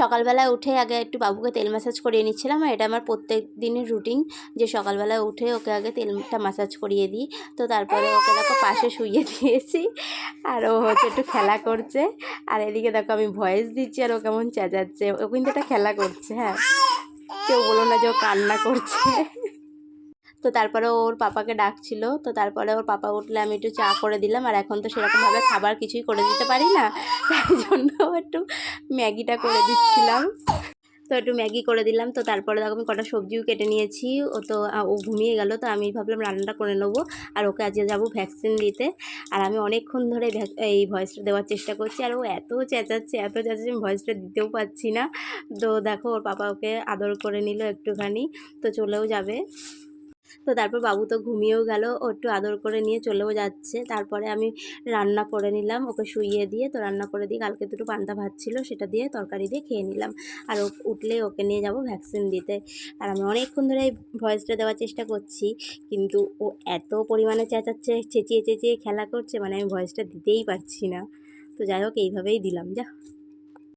সকালবেলায় উঠে আগে একটু বাবুকে তেল ম্যাসাজ করিয়ে নিচ্ছিলাম আর এটা আমার প্রত্যেক দিনের রুটিন যে সকালবেলায় উঠে ওকে আগে তেলটা ম্যাসাজ করিয়ে দিই। তো তারপরে ওকে দেখো পাশে শুয়ে দিয়েছি আর ও হচ্ছে একটু খেলা করছে। আর এদিকে দেখো আমি ভয়েস দিচ্ছি আর ও কেমন চেঁচাচ্ছে। ও কিন্তু একটা খেলা করছে হ্যাঁ। কেউ বলো না যে ও কান্না করছে। তো তারপরে ওর পাপাকে ডাকছিল, তো তারপরে ওর পাপা উঠলে আমি একটু চা করে দিলাম, আর এখন তো সেরকমভাবে খাবার কিছুই করে দিতে পারি না, তাই জন্য একটু ম্যাগিটা করে দিচ্ছিলাম। তো একটু ম্যাগি করে দিলাম, তো তারপরে দেখো আমি কটা সবজিও কেটে নিয়েছি, ও তো ও ঘুমিয়ে গেল, তো আমি ভাবলাম রান্নাটা করে নেব, আর ওকে আজকে যাব ভ্যাকসিন দিতে, আর আমি অনেকক্ষণ ধরে এই ভয়েসটা দেওয়ার চেষ্টা করছি, আর ও এত চেঁচাচ্ছে এত চেঁচাচ্ছে আমি ভয়েসটা দিতেও পারছি না। তো দেখো ওর পাপা ওকে আদর করে নিল একটুখানি, তো চলেও যাবে। তো তারপর বাবু তো ঘুমিয়েও গেল, ও একটু আদর করে নিয়ে চলেও যাচ্ছে। তারপরে আমি রান্না করে নিলাম, ওকে শুইয়ে দিয়ে তো রান্না করে দিয়ে কালকে দুটো পান্তা ভাত ছিল সেটা দিয়ে তরকারি দিয়ে খেয়ে নিলাম। আর ও উঠলে ওকে নিয়ে যাব ভ্যাকসিন দিতে। আর আমি অনেকক্ষণ ধরে এই ভয়েসটা দেওয়ার চেষ্টা করছি, কিন্তু ও এত পরিমাণে চেঁচাচ্ছে, চেঁচিয়ে চেঁচিয়ে খেলা করছে মানে আমি ভয়েসটা দিতেই পারছি না। তো যাই হোক, এইভাবেই দিলাম, যা।